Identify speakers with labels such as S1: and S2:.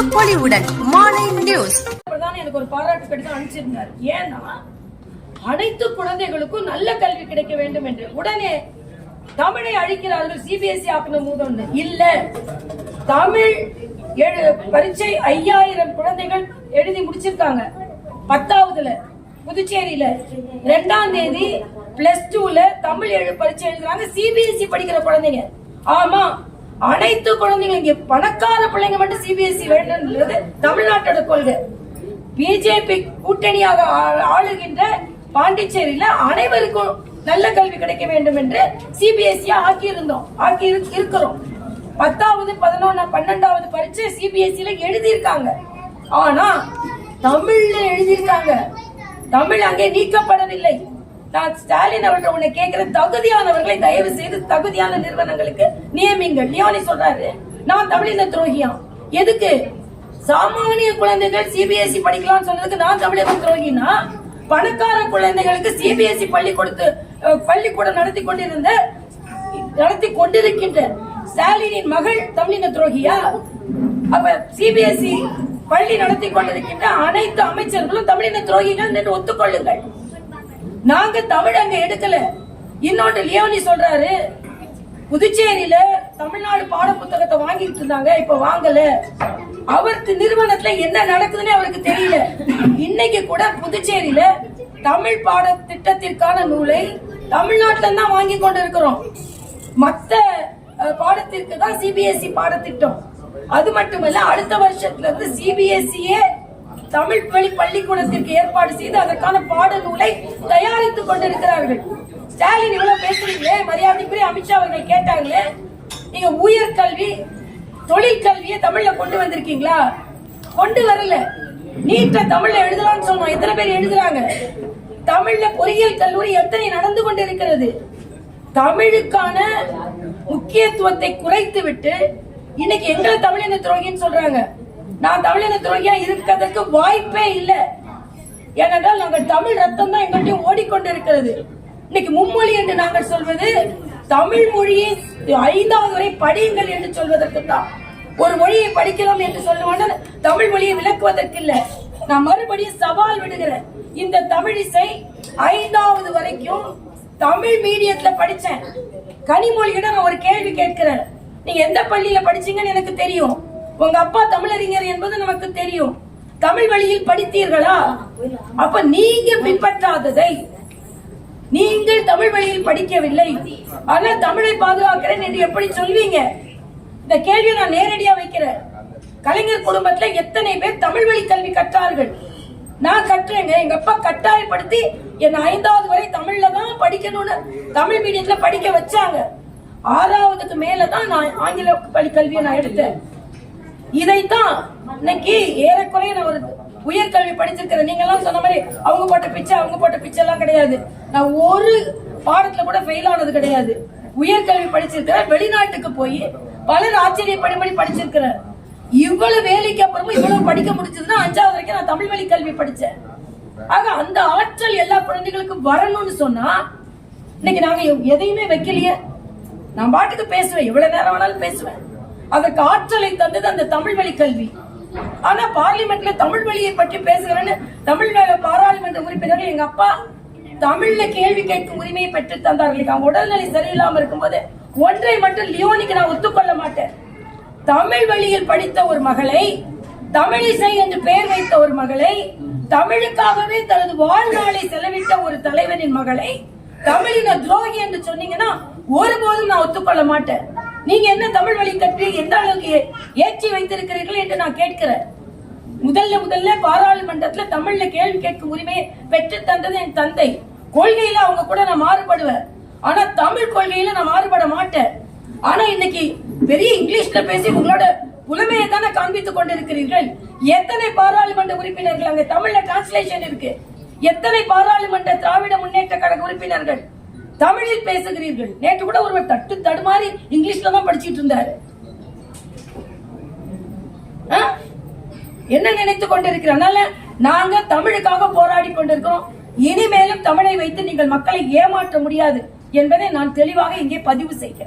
S1: புது பொலிவுடன் மாலை நியூஸ்
S2: எனக்கு ஒரு பாராட்டு கடிதம் அனுப்பிச்சிருந்தார். ஏன்னா அனைத்து குழந்தைகளுக்கும் நல்ல கல்வி கிடைக்க வேண்டும் என்று. உடனே தமிழை அழிக்கிறார்கள் சிபிஎஸ்இ ஆக்கணும் மூதொன்று. இல்ல. தமிழ் எழு- பரீட்சை ஐயாயிரம் குழந்தைகள் எழுதி முடிச்சிருக்காங்க. பத்தாவதுல புதுச்சேரியில. ரெண்டாம் தேதி பிளஸ் டூல தமிழ் எழு பரீட்சை எழுதுறாங்க சிபிஎஸ்இ படிக்கிற குழந்தைங்க. ஆமா. அனைத்து குழந்தைங்க இங்கே பணக்கார பிள்ளைங்க மட்டும் சிபிஎஸ்இ வேண்டும்ன்றது தமிழ்நாட்டோட கொள்கை. பிஜேபி கூட்டணியாக ஆளுகின்ற பாண்டிச்சேரியில அனைவருக்கும் நல்ல கல்வி கிடைக்க வேண்டும் என்று சிபிஎஸ்இ ஆக்கி இருந்தோம் ஆக்கி இருக்கிறோம். பத்தாவது பதினொன்னு பன்னெண்டாவது பரீட்சை சிபிஎஸ்இல எழுதியிருக்காங்க. ஆனா தமிழ்ல எழுதியிருக்காங்க. தமிழ் அங்கே நீக்கப்படவில்லை. நான் ஸ்டாலின் அவர்கள் உன்னை கேட்கிற தகுதியானவர்களை தயவு செய்து தகுதியான நிறுவனங்களுக்கு நியமிங்கள். லியோனி சொல்றாரு நான் தமிழின துரோகியா? எதுக்கு? சாமானிய குழந்தைகள் சிபிஎஸ்இ படிக்கலாம் சொன்னதுக்கு நான் தமிழக துரோகினா? பணக்கார குழந்தைகளுக்கு சிபிஎஸ்இ பள்ளி கொடுத்து பள்ளிக்கூடம் நடத்தி கொண்டிருந்த நடத்தி கொண்டிருக்கின்ற ஸ்டாலினின் மகள் தமிழின துரோகியா? அப்ப சிபிஎஸ்இ பள்ளி நடத்தி கொண்டிருக்கின்ற அனைத்து அமைச்சர்களும் தமிழின துரோகிகள் என்று ஒத்துக்கொள்ளுங்கள். நாங்க தமிழ் அங்க எடுக்கல. இன்னொன்று லியோனி சொல்றாரு புதுச்சேரியில தமிழ்நாடு பாட புத்தகத்தை வாங்கிட்டு இருந்தாங்க இப்ப வாங்கல. அவருக்கு நிறுவனத்துல என்ன நடக்குதுன்னு அவருக்கு தெரியல. இன்னைக்கு கூட புதுச்சேரியில தமிழ் பாட திட்டத்திற்கான நூலை தமிழ்நாட்டில தான் வாங்கி கொண்டு இருக்கிறோம் மத்த பாடத்திற்கு தான் சிபிஎஸ்இ பாடத்திட்டம். அது மட்டுமல்ல அடுத்த வருஷத்துல இருந்து சிபிஎஸ்இயே தமிழ் வழி பள்ளிக்கூடத்திற்கு ஏற்பாடு செய்து அதற்கான பாடநூலை தயாரித்துக் கொண்டிருக்கிறார்கள். ஸ்டாலின் இவ்வளவு பேசுறீங்களே மரியாதைக்குரிய அமித்ஷா அவர்கள் கேட்டாங்களே நீங்க உயர் கல்வி தொழில் கல்வியை தமிழ்ல கொண்டு வந்திருக்கீங்களா? கொண்டு வரல. நீட்ட தமிழ்ல எழுதலாம்னு சொன்னோம் எத்தனை பேர் எழுதுறாங்க? தமிழ்ல பொறியியல் கல்லூரி எத்தனை நடந்து கொண்டிருக்கிறது? தமிழுக்கான முக்கியத்துவத்தை குறைத்து விட்டு இன்னைக்கு எங்களை தமிழின துரோகின்னு சொல்றாங்க. நான் தமிழக துறையா இருக்கிறதுக்கு வாய்ப்பே இல்லை. ஏனென்றால் நாங்கள் தமிழ் ரத்தம் தான் எங்கள்கிட்ட ஓடிக்கொண்டிருக்கிறது. இன்னைக்கு மும்மொழி என்று நாங்கள் சொல்வது தமிழ் மொழியை ஐந்தாவது வரை படியுங்கள் என்று சொல்வதற்கு தான். ஒரு மொழியை படிக்கிறோம் என்று சொல்லுவாங்க தமிழ் மொழியை விளக்குவதற்கு இல்லை நான் மறுபடியும் சவால் விடுகிறேன். இந்த தமிழிசை ஐந்தாவது வரைக்கும் தமிழ் மீடியத்துல படிச்சேன் கனிமொழியிடம் நான் ஒரு கேள்வி கேட்கிறேன். நீங்க எந்த பள்ளியில படிச்சீங்கன்னு எனக்கு தெரியும். உங்க அப்பா தமிழறிஞர் என்பது நமக்கு தெரியும். தமிழ் வழியில் படித்தீர்களா? அப்ப நீங்க பின்பற்றாததை. நீங்கள் தமிழ் வழியில் படிக்கவில்லை. ஆனா தமிழை பாதுகாக்கிறேன் என்று எப்படி சொல்வீங்க? இந்த கேள்வியை நான் நேரடியா வைக்கிறேன். கலைஞர் குடும்பத்துல எத்தனை பேர் தமிழ் வழி கல்வி கற்றார்கள்? நான் கற்றுங்க. எங்க அப்பா கட்டாயப்படுத்தி என்ன ஐந்தாவது வரை தமிழ்ல தான் படிக்கணும்னு தமிழ் மீடியத்துல படிக்க வச்சாங்க. ஆறாவதுக்கு மேலதான் நான் ஆங்கில பள்ளி கல்வியை நான் எடுத்தேன். இதைத்தான் இன்னைக்கு ஏறக்குறைய நான் ஒரு உயர்கல்வி படிச்சிருக்கிறேன். நீங்க எல்லாம் சொன்ன மாதிரி அவங்க போட்ட பிச்சை அவங்க போட்ட பிச்சை எல்லாம் கிடையாது. நான் ஒரு பாடத்துல கூட ஃபெயில் ஆனது கிடையாது. உயர்கல்வி படிச்சிருக்கிறேன். வெளிநாட்டுக்கு போய் பலர் ஆச்சரியப்படும்படி படிச்சிருக்கிறேன். இவ்வளவு வேலைக்கு அப்புறமும் இவ்வளவு படிக்க முடிஞ்சதுன்னா அஞ்சாவது வரைக்கும் நான் தமிழ் வழி கல்வி படிச்சேன். ஆக அந்த ஆற்றல் எல்லா குழந்தைகளுக்கும் வரணும்னு சொன்னா இன்னைக்கு நாங்க எதையுமே வைக்கலையே. நான் பாட்டுக்கு பேசுவேன். எவ்வளவு நேரம் வேணாலும் பேசுவேன். அதற்கு ஆற்றலை தந்தது அந்த தமிழ் வழி கல்வி. ஆனா பார்லிமெண்ட்ல தமிழ் வழியை பற்றி பேசுகிறேன்னு தமிழ் பாராளுமன்ற உறுப்பினர்கள் எங்க அப்பா தமிழ்ல கேள்வி கேட்கும் உரிமையை பெற்று தந்தார்கள். அவங்க உடல்நிலை சரியில்லாம இருக்கும்போது ஒன்றை மட்டும் லியோனிக்கு நான் ஒத்துக்கொள்ள மாட்டேன். தமிழ் வழியில் படித்த ஒரு மகளை தமிழிசை என்று பெயர் வைத்த ஒரு மகளை தமிழுக்காகவே தனது வாழ்நாளை செலவிட்ட ஒரு தலைவனின் மகளை தமிழின துரோகி என்று சொன்னீங்கன்னா ஒருபோதும் நான் ஒத்துக்கொள்ள மாட்டேன். நீங்க என்ன தமிழ் வழி கற்று எந்த அளவுக்கு ஏற்றி வைத்திருக்கிறீர்கள் என்று நான் கேட்கிறேன். முதல்ல முதல்ல பாராளுமன்றத்துல தமிழ்ல கேள்வி கேட்கும் உரிமையை பெற்று தந்தது என் தந்தை. கொள்கையில அவங்க கூட நான் மாறுபடுவேன். ஆனா தமிழ் கொள்கையில நான் மாறுபட மாட்டேன். ஆனா இன்னைக்கு பெரிய இங்கிலீஷ்ல பேசி உங்களோட புலமையை தானே காண்பித்துக் கொண்டிருக்கிறீர்கள். எத்தனை பாராளுமன்ற உறுப்பினர்கள் அங்க தமிழ்ல டிரான்ஸ்லேஷன் இருக்கு. எத்தனை பாராளுமன்ற திராவிட முன்னேற்ற கழக உறுப்பினர்கள் தமிழில் பேசுகிறீர்கள். நேற்று கூட ஒருவர் தட்டு தடுமாறி இங்கிலீஷ்ல தான் படிச்சுட்டு இருந்தாரு. ஆ? என்ன நினைத்துக் கொண்டிருக்கிறனால நாங்க தமிழுக்காக போராடி கொண்டிருக்கிறோம். இனிமேலும் தமிழை வைத்து நீங்கள் மக்களை ஏமாற்ற முடியாது என்பதை நான் தெளிவாக இங்கே பதிவு செய்கிறேன்.